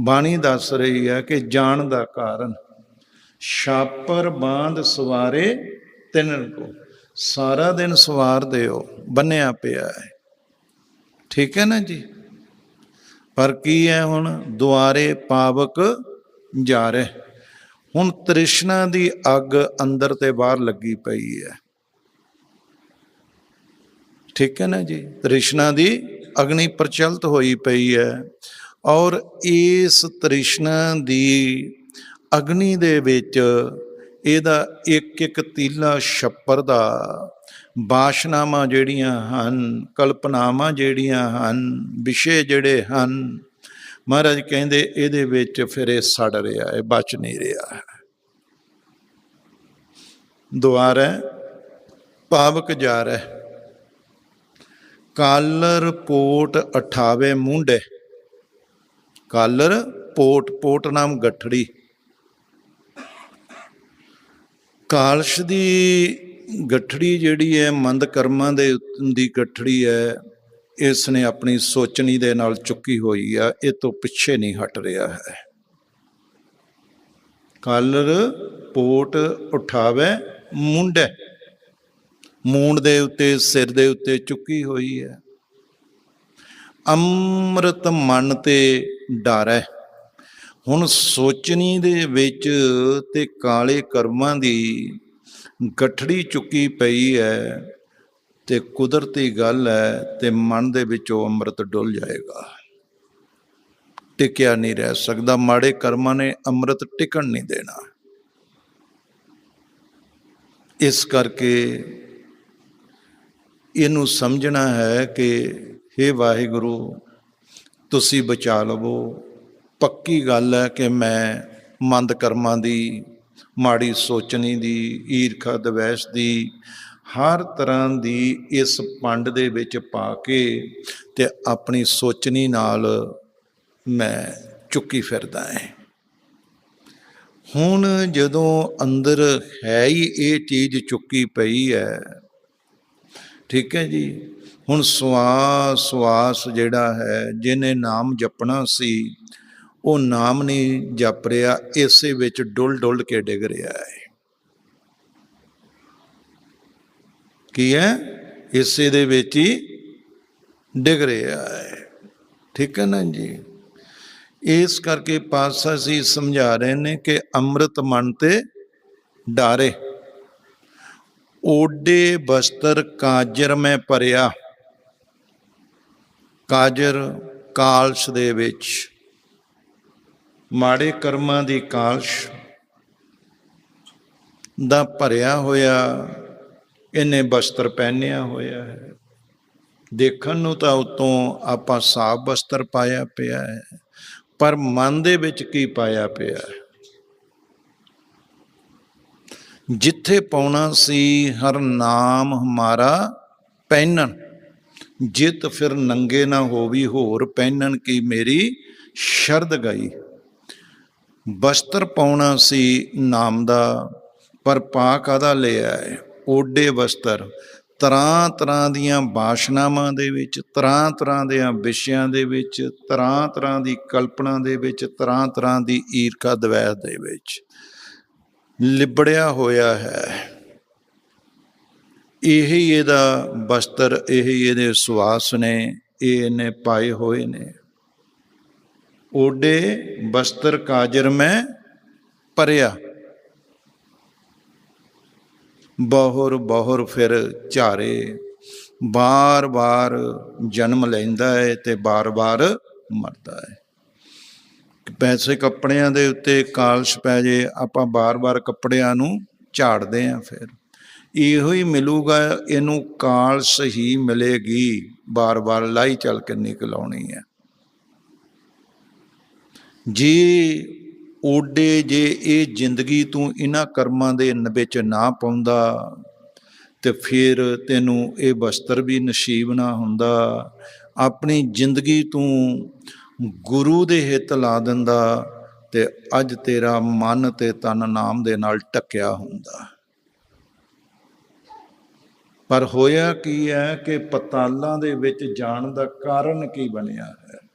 ਬਾਣੀ ਦੱਸ ਰਹੀ ਹੈ ਕਿ ਜਾਣ ਦਾ ਕਾਰਨ, ਛਾਪਰ ਬਾਂਧ ਸਵਾਰੇ ਤਿੰਨ ਕੋ, ਸਾਰਾ ਦਿਨ ਸਵਾਰ ਦਿਓ, ਬੰਨਿਆ ਪਿਆ ਹੈ। ਠੀਕ ਹੈ ਨਾ ਜੀ? ਪਰ ਕੀ ਹੈ ਹੁਣ? ਦੁਆਰੇ ਪਾਵਕ ਜਾ ਰਹੇ। ਹੁਣ ਤ੍ਰਿਸ਼ਨਾ ਦੀ ਅੱਗ ਅੰਦਰ ਤੇ ਬਾਹਰ ਲੱਗੀ ਪਈ ਹੈ। ਠੀਕ ਹੈ ਨਾ ਜੀ? ਤ੍ਰਿਸ਼ਨਾ ਦੀ ਅਗਨੀ ਪ੍ਰਚਲਿਤ ਹੋਈ ਪਈ ਹੈ। ਔਰ ਇਸ ਤ੍ਰਿਸ਼ਨਾ ਦੀ ਅਗਨੀ ਦੇ ਵਿੱਚ ਇਹਦਾ ਇੱਕ ਇੱਕ ਤੀਲਾ ਛੱਪਰ ਦਾ ਬਾਸ਼ਨਾਵਾਂ ਜਿਹੜੀਆਂ ਹਨ, ਕਲਪਨਾਵਾਂ ਜਿਹੜੀਆਂ ਹਨ, ਵਿਸ਼ੇ ਜਿਹੜੇ ਹਨ, ਮਹਾਰਾਜ ਕਹਿੰਦੇ ਇਹਦੇ ਵਿੱਚ ਫਿਰ ਇਹ ਸੜ ਰਿਹਾ ਹੈ, ਬਚ ਨਹੀਂ ਰਿਹਾ ਹੈ। ਦੁਆਰਾ ਪਾਵਕ ਜਾ ਰਿਹਾ ਕਾਲਰ ਪੋਟ ਅਠਾਵੇ ਮੁੰਡੇ। ਕਾਲਰ ਪੋਟ ਪੋਟ ਨਾਮ ਗੱਠੜੀ। ਕਾਲਸ਼ ਦੀ ਗੱਠੜੀ ਜਿਹੜੀ ਹੈ, ਮੰਦ ਕਰਮਾਂ ਦੇ ਉੱਤ- ਦੀ ਗਠੜੀ ਹੈ, ਇਸ ਨੇ ਆਪਣੀ ਸੋਚਣੀ ਦੇ ਨਾਲ ਚੁੱਕੀ ਹੋਈ ਆ, ਇਹ ਤੋਂ ਪਿੱਛੇ ਨਹੀਂ ਹਟ ਰਿਹਾ ਹੈ। ਕਾਲਰ ਪੋਟ ਉਠਾਵੇ, ਮੁੰਡੇ। ਮੂੰਡ ਦੇ ਉੱਤੇ, ਸਿਰ ਦੇ ਉੱਤੇ ਚੁੱਕੀ ਹੋਈ ਹੈ। ਅੰਮ੍ਰਿਤ ਮਨ ਤੇ ਡਰ ਹੈ। ਹੁਣ ਸੋਚਣੀ ਦੇ ਵਿੱਚ ਤੇ ਕਾਲੇ ਕਰਮਾਂ ਦੀ ਗਠੜੀ ਚੁੱਕੀ ਪਈ ਹੈ ਤੇ ਕੁਦਰਤੀ ਗੱਲ ਹੈ ਤੇ ਮਨ ਦੇ ਵਿੱਚੋਂ ਅੰਮ੍ਰਿਤ ਡੁੱਲ ਜਾਏਗਾ। ਟਿਕਿਆ ਨਹੀਂ ਰਹਿ ਸਕਦਾ, ਮਾੜੇ ਕਰਮਾਂ ਨੇ ਅੰਮ੍ਰਿਤ ਟਿਕਣ ਨਹੀਂ ਦੇਣਾ। ਇਸ ਕਰਕੇ ਇਹਨੂੰ ਸਮਝਣਾ ਹੈ ਕਿ हे ਵਾਹਿਗੁਰੂ, ਤੁਸੀਂ ਬਚਾ ਲਵੋ। ਪੱਕੀ ਗੱਲ ਹੈ ਕਿ ਮੈਂ ਮੰਦ ਕਰਮਾਂ ਦੀ, ਮਾੜੀ ਸੋਚਣੀ ਦੀ, ਈਰਖਾ ਦਵੈਸ਼ ਦੀ, ਹਰ ਤਰ੍ਹਾਂ ਦੀ ਇਸ ਪੰਡ ਦੇ ਵਿੱਚ ਪਾ ਕੇ ਤੇ ਆਪਣੀ ਸੋਚਣੀ ਨਾਲ ਮੈਂ ਚੁੱਕੀ ਫਿਰਦਾ ਹਾਂ। ਹੁਣ ਜਦੋਂ ਅੰਦਰ ਹੈ ਹੀ ਇਹ ਚੀਜ਼ ਚੁੱਕੀ ਪਈ ਹੈ ਠੀਕ ਹੈ ਜੀ। ਹੁਣ ਸਵਾਸ ਸਵਾਸ ਜਿਹੜਾ ਹੈ, ਜਿਹਨੇ ਨਾਮ ਜਪਣਾ ਸੀ, ਉਹ ਨਾਮ ਨਹੀਂ ਜਪ ਰਿਹਾ, ਇਸੇ ਵਿੱਚ ਡੁੱਲ ਡੁੱਲ ਕੇ ਡਿੱਗ ਰਿਹਾ ਹੈ। ਕੀ ਹੈ? ਇਸੇ ਦੇ ਵਿੱਚ ਹੀ ਡਿੱਗ ਰਿਹਾ ਹੈ। ਠੀਕ ਹੈ ਨਾ ਜੀ। ਇਸ ਕਰਕੇ ਪਾਸਾ ਸੀ ਸਮਝਾ ਰਹੇ ਨੇ ਕਿ ਅੰਮ੍ਰਿਤ ਮਨ ਤੇ ਡਾਰੇ। ਓਡੇ ਬਸਤਰ ਕਾਜਰ ਮੈਂ ਭਰਿਆ। ਕਾਜਰ ਕਾਲਸ਼ ਦੇ ਵਿੱਚ। ਮਾੜੇ ਕਰਮਾਂ ਦੀ ਕਾਲਸ਼ ਦਾ ਭਰਿਆ ਹੋਇਆ, ਇਹਨੇ ਬਸਤਰ ਪਹਿਨਿਆ ਹੋਇਆ ਹੈ। ਦੇਖਣ ਨੂੰ ਤਾਂ ਉਤੋਂ ਆਪਾਂ ਸਾਫ਼ ਬਸਤਰ ਪਾਇਆ ਪਿਆ ਹੈ, ਪਰ ਮਨ ਦੇ ਵਿੱਚ ਕੀ ਪਾਇਆ ਪਿਆ ਹੈ? ਜਿੱਥੇ ਪਾਉਣਾ ਸੀ ਹਰ ਨਾਮ ਹਮਾਰਾ ਪਹਿਨਣ। ਜਿਤ ਫਿਰ ਨੰਗੇ ਨਾ ਹੋਵੀ ਹੋਰ ਪਹਿਨਣ ਕੀ ਮੇਰੀ ਸ਼ਰਦ ਗਈ। ਬਸਤਰ ਪਾਉਣਾ ਸੀ ਨਾਮ ਦਾ, ਪਰ ਪਾ ਕਾਦਾ ਲਿਆ ਹੈ ਓਡੇ ਬਸਤਰ ਤਰ੍ਹਾਂ ਤਰ੍ਹਾਂ ਦੀਆਂ ਬਾਸ਼ਨਾਵਾਂ ਦੇ ਵਿੱਚ ਤਰ੍ਹਾਂ ਤਰ੍ਹਾਂ ਦੇ ਵਿਸ਼ਿਆਂ ਦੇ ਵਿੱਚ ਤਰ੍ਹਾਂ ਤਰ੍ਹਾਂ ਦੀ ਕਲਪਨਾ ਦੇ ਵਿੱਚ ਤਰ੍ਹਾਂ ਤਰ੍ਹਾਂ ਦੀ ਈਰਖਾ ਦਵੈਸ ਦੇ ਵਿੱਚ। ਲਿਬੜਿਆ ਹੋਇਆ ਹੈ। ਇਹ ਹੀ ਇਹਦਾ ਬਸਤਰ, ਇਹ ਹੀ ਇਹਦੇ ਸੁਆਸ ਨੇ, ਇਹ ਇਹਨੇ ਪਾਏ ਹੋਏ ਨੇ। ਓਡੇ ਬਸਤਰ ਕਾਜਰ ਮੈਂ ਪਰਿਆ ਬਹੁਰ ਬਹੁਰ ਫਿਰ ਝਾਰੇ। ਬਾਰ-ਬਾਰ ਜਨਮ ਲੈਂਦਾ ਹੈ ਤੇ ਬਾਰ-ਬਾਰ ਮਰਦਾ ਹੈ ਪੈਸੇ ਕੱਪੜਿਆਂ ਦੇ ਉੱਤੇ ਕਾਲਸ਼ ਪੈ ਜੇ, ਆਪਾਂ ਬਾਰ-ਬਾਰ ਕੱਪੜਿਆਂ ਨੂੰ ਝਾੜਦੇ ਆਂ ਫਿਰ। ਇਹੋ ਹੀ ਮਿਲੂਗਾ, ਇਹਨੂੰ ਕਾਲਸ਼ ਹੀ ਮਿਲੇਗੀ। ਬਾਰ-ਬਾਰ ਲਾਈ ਚੱਲ ਕੇ ਨਿਕਲਾਉਣੀ ਹੈ। ਜੇ ਓਡੇ ਜੇ ਇਹ ਜ਼ਿੰਦਗੀ ਤੂੰ ਇਹਨਾਂ ਕਰਮਾਂ ਦੇ ਨ- ਵਿੱਚ ਨਾ ਪਾਉਂਦਾ, ਤੇ ਫਿਰ ਤੈਨੂੰ ਇਹ ਬਸਤਰ ਵੀ ਨਸੀਬ ਨਾ ਹੁੰਦਾ। ਆਪਣੀ ਜ਼ਿੰਦਗੀ ਤੂੰ ਗੁਰੂ ਦੇ ਹਿੱਤ ਲਾ ਦਿੰਦਾ ਤੇ ਅੱਜ ਤੇਰਾ ਮਨ ਤੇ ਤਨ ਨਾਮ ਦੇ ਨਾਲ ਟੱਕਿਆ ਹੁੰਦਾ। ਪਰ ਹੋਇਆ ਕੀ ਹੈ ਕਿ ਪਤਾਲਾਂ ਦੇ ਵਿੱਚ ਜਾਣ ਦਾ ਕਾਰਨ ਕੀ ਬਣਿਆ ਹੈ?